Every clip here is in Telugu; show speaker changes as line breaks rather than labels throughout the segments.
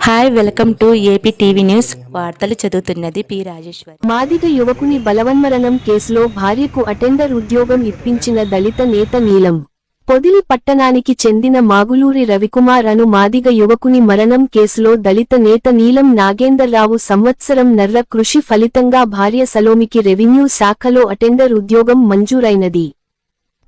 Hi welcome to AP TV news వార్తలు చదువుతున్నది పి రాజేశ్వరి.
మాదిగ యువకుని బలవన్మరణం కేసులో భార్యకు అటెండర్ ఉద్యోగం ఇప్పించిన దళిత నేత నీలం. పొదిలి పట్టణానికి చెందిన మాగులూరి రవికుమార్ అను మాదిగ యువకుని మరణం కేసులో దళిత నేత నీలం నాగేందర్రావు సంవత్సరం నర్ర కృషి ఫలితంగా భార్య సలోమికి రెవెన్యూ శాఖలో అటెండర్ ఉద్యోగం మంజూరైనది.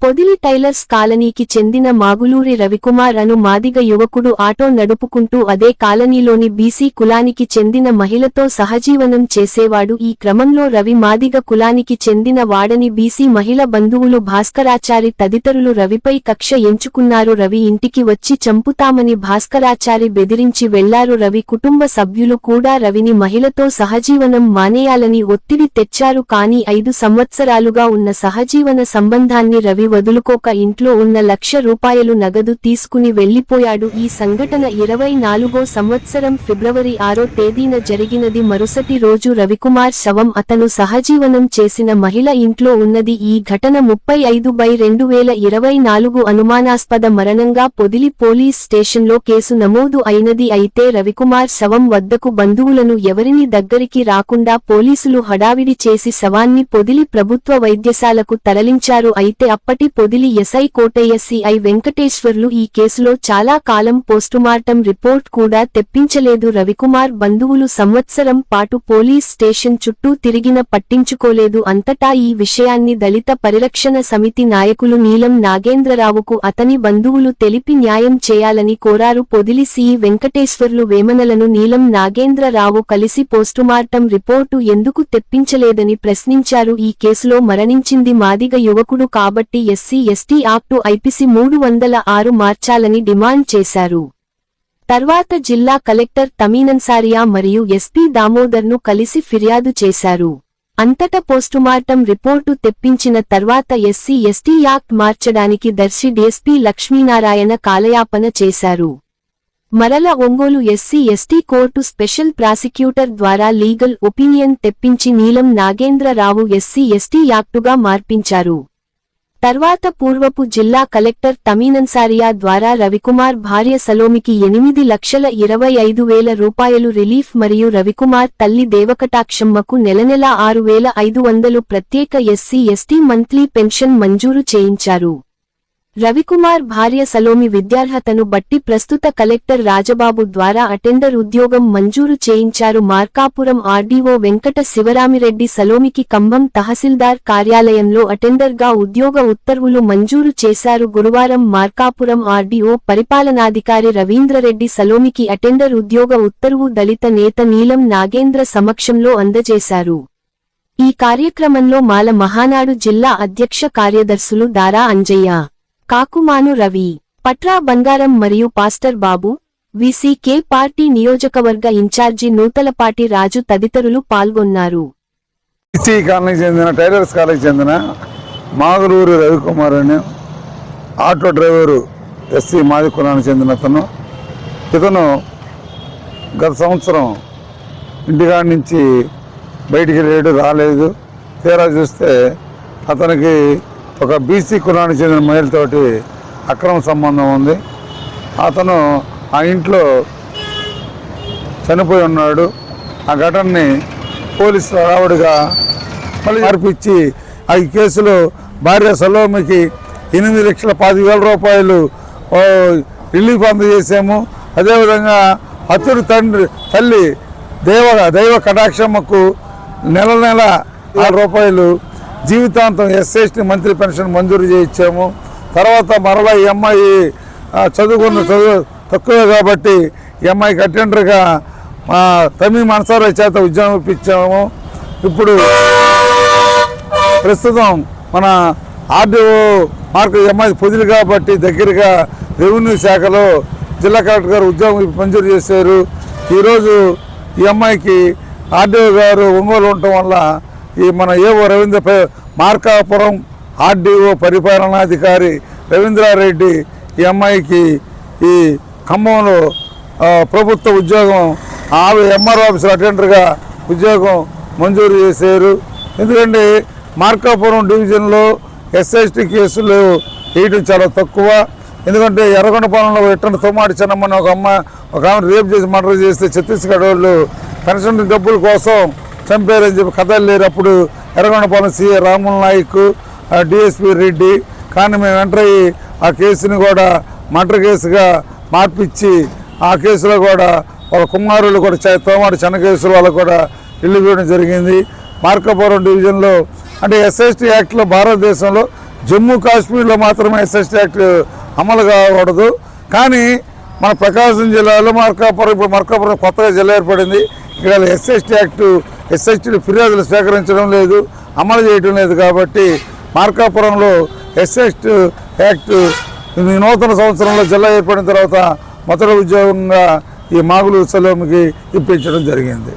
పొదిలి టైలర్స్ కాలనీకి చెందిన మాగులూరి రవికుమార్ అను మాదిగ యువకుడు ఆటో నడుపుకుంటూ అదే కాలనీలోని బీసీ కులానికి చెందిన మహిళతో సహజీవనం చేసేవాడు. ఈ క్రమంలో రవి మాదిగ కులానికి చెందిన వాడని బీసీ మహిళ బంధువులు భాస్కరాచారి తదితరులు రవిపై కక్ష ఎంచుకున్నారు. రవి ఇంటికి వచ్చి చంపుతామని భాస్కరాచారి బెదిరించి వెళ్ళారు. రవి కుటుంబ సభ్యులు కూడా రవిని మహిళతో సహజీవనం మానేయాలని ఒత్తిడి తెచ్చారు. కానీ ఐదు సంవత్సరాలుగా ఉన్న సహజీవన సంబంధాన్ని రవి వదులుకోక ఇంట్లో ఉన్న లక్ష రూపాయలు నగదు తీసుకుని వెళ్ళిపోయాడు ఈ సంఘటన ఇరవై నాలుగో సంవత్సరం ఫిబ్రవరి ఆరో తేదీన జరిగినది. మరుసటి రోజు రవికుమార్ శవం అతను సహజీవనం చేసిన మహిళ ఇంట్లో ఉన్నది. ఈ ఘటన ముప్పై ఐదు బై రెండు వేల ఇరవై నాలుగు అనుమానాస్పద మరణంగా పొదిలి పోలీస్ స్టేషన్లో కేసు నమోదు అయినది. అయితే రవికుమార్ శవం వద్దకు బంధువులను ఎవరిని దగ్గరికి రాకుండా పోలీసులు హడావిడి చేసి శవాన్ని పొదిలి ప్రభుత్వ వైద్యశాలకు తరలించారు. అయితే అప్పటి పొదిలి ఎస్ఐ కోటయ్య సిఐ వెంకటేశ్వర్లు ఈ కేసులో చాలా కాలం పోస్టుమార్టం రిపోర్ట్ కూడా తెప్పించలేదు. రవికుమార్ బంధువులు సంవత్సరం పాటు పోలీస్ స్టేషన్ చుట్టూ తిరిగిన పట్టించుకోలేదు. అంతటా ఈ విషయాన్ని దళిత పరిరక్షణ సమితి నాయకులు నీలం నాగేంద్రరావుకు అతని బంధువులు తెలిపి న్యాయం చేయాలని కోరారు. పొదిలి సిఈ వెంకటేశ్వర్లు వేమనలను నీలం నాగేంద్రరావు కలిసి పోస్టుమార్టం రిపోర్టు ఎందుకు తెప్పించలేదని ప్రశ్నించారు. ఈ కేసులో మరణించింది మాదిగ యువకుడు కాబట్టి ఎస్సీ ఎస్టీ యాక్టు ఐపీసీ మూడు వందల ఆరు మార్చాలని డిమాండ్ చేశారు. తర్వాత జిల్లా కలెక్టర్ తమీనన్సారియా మరియు ఎస్పీ దామోదర్ను కలిసి ఫిర్యాదు చేశారు. అంతటా పోస్టుమార్టం రిపోర్టు తెప్పించిన తర్వాత ఎస్సీ ఎస్టీ యాక్ట్ మార్చడానికి దర్శి డీఎస్పీ లక్ష్మీనారాయణ కాలయాపన చేశారు. మరల Ongole SC ST court special prosecutor ద్వారా లీగల్ ఒపీనియన్ తెప్పించి నీలం నాగేంద్రరావు ఎస్సీ ఎస్టీ యాక్టుగా మార్పించారు. తర్వాత పూర్వపు జిల్లా కలెక్టర్ తమీనన్సారియా ద్వారా రవికుమార్ భార్య సలోమికి ఎనిమిది లక్షల ఇరవై ఐదు వేల రూపాయలు రిలీఫ్ మరియు రవికుమార్ తల్లి దేవకటాక్షమ్మకు నెలనెలా ఆరు వేల ఐదు వందలు ప్రత్యేక ఎస్సీ ఎస్టీ మంత్లీ పెన్షన్ మంజూరు చేయించారు. రవికుమార్ భార్య సలోమి విద్యార్హతను బట్టి ప్రస్తుత కలెక్టర్ రాజబాబు ద్వారా అటెండర్ ఉద్యోగం మంజూరు చేయించారు. మార్కాపురం ఆర్డీఓ వెంకట శివరామిరెడ్డి సలోమికి కంభం తహసీల్దార్ కార్యాలయంలో అటెండర్గా ఉద్యోగ ఉత్తర్వులు మంజూరు చేశారు. గురువారం మార్కాపురం ఆర్డీఓ పరిపాలనాధికారి రవీంద్రరెడ్డి సలోమికి అటెండర్ ఉద్యోగ ఉత్తర్వు దళిత నేత నీలం నాగేంద్ర సమక్షంలో అందజేశారు. ఈ కార్యక్రమంలో మాల మహానాడు జిల్లా అధ్యక్ష కార్యదర్శులు దారా అంజయ్య కాకుమాను రవి పట్రా బంగారం మరియు పాస్టర్ బాబు విసికే పార్టీ నియోజకవర్గ ఇన్ఛార్జి నూతలపాటి రాజు తదితరులు పాల్గొన్నారు.
కాలనీకి చెందిన టైలర్స్ కాలేజీకి చెందిన మాగులూరు రవికుమార్ అని ఆటో డ్రైవరు ఎస్సీ మాది కులానికి చెందిన అతను. ఇతను గత సంవత్సరం ఇంటికాడ నుంచి బయటికి వెళ్ళాడు రాలేదు. తీరా చూస్తే అతనికి ఒక బీసీ కులానికి చెందిన మహిళతోటి అక్రమ సంబంధం ఉంది. అతను ఆ ఇంట్లో చనిపోయి ఉన్నాడు. ఆ ఘటనని పోలీసులు హడావుడిగా మళ్ళీ మార్పిచ్చి ఆ కేసులో భార్య సలోమికి ఎనిమిది లక్షల పది వేల రూపాయలు రిలీఫ్ అందజేసాము అదేవిధంగా అతడు తండ్రి తల్లి దేవ దైవ కటాక్షమ్మకు నెల నెల ఆరు రూపాయలు జీవితాంతం ఎస్ఎస్టీ మంత్రి పెన్షన్ మంజూరు చేయించాము. తర్వాత మరలా ఈ అమ్మాయి చదువుకున్న చదువు తక్కువే కాబట్టి ఈ అమ్మాయికి అటెండర్గా మా తమి మనసారా చేత ఉద్యోగం ఇప్పించాము. ఇప్పుడు ప్రస్తుతం మన ఆర్డీఓ మార్కు ఈ అమ్మాయి కాబట్టి దగ్గరగా రెవెన్యూ శాఖలో జిల్లా కలెక్టర్ గారు ఉద్యోగం మంజూరు చేశారు. ఈరోజు ఈ అమ్మాయికి ఆర్డీఓ గారు ఒంగోలు ఉండటం వల్ల ఈ మన ఏవో రవీంద్ర మార్కాపురం ఆర్డీఓ పరిపాలనాధికారి రవీంద్రారెడ్డి ఈ అమ్మాయికి ఈ ఖమ్మంలో ప్రభుత్వ ఉద్యోగం ఆమె ఎంఆర్ ఆఫీసర్ అటెండర్గా ఉద్యోగం మంజూరు చేశారు. ఎందుకంటే మార్కాపురం డివిజన్లో ఎస్ఎస్టీ కేసులు వేయడం చాలా తక్కువ. ఎందుకంటే ఎర్రగొండపాలెంలో ఎట్టండి తోమాటి చిన్నమ్మని ఒక అమ్మ ఒక ఆమె రేపు చేసి మర్డర్ చేస్తే ఛత్తీస్గఢ్ వాళ్ళు పెన్షన్ డబ్బుల కోసం చంపారని చెప్పి కథలు లేరు అప్పుడు ఎర్రగొండపాలెం సీఏ రాముల్ నాయక్ డిఎస్పి రెడ్డి కానీ మేము ఎంటర్ అయ్యి ఆ కేసుని కూడా మర్డర్ కేసుగా మార్పిచ్చి ఆ కేసులో కూడా వాళ్ళ కుమారులు కూడా చ- తోమాటి చిన్న కేసులు వాళ్ళకు కూడా ఇల్లు ఇవ్వడం జరిగింది. మార్కాపురం డివిజన్లో అంటే ఎస్ఎస్టీ యాక్ట్లో భారతదేశంలో జమ్మూ కాశ్మీర్లో మాత్రమే ఎస్ఎస్టీ యాక్ట్ అమలు కాకూడదు. కానీ మన ప్రకాశం జిల్లాలో మార్కాపురం ఇప్పుడు మార్కాపురం కొత్తగా జిల్లా ఏర్పడింది. ఇక్కడ ఎస్ఎస్టీ యాక్టు ఎస్ఎస్టీ ఫిర్యాదులు స్వీకరించడం లేదు అమలు చేయడం లేదు కాబట్టి మార్కాపురంలో ఎస్ఎస్టీ యాక్ట్ ఈ నూతన సంవత్సరంలో జిల్లా ఏర్పడిన తర్వాత మొదటి ఉద్యోగంగా ఈ మాగులు ఉత్సవంకి ఇప్పించడం జరిగింది.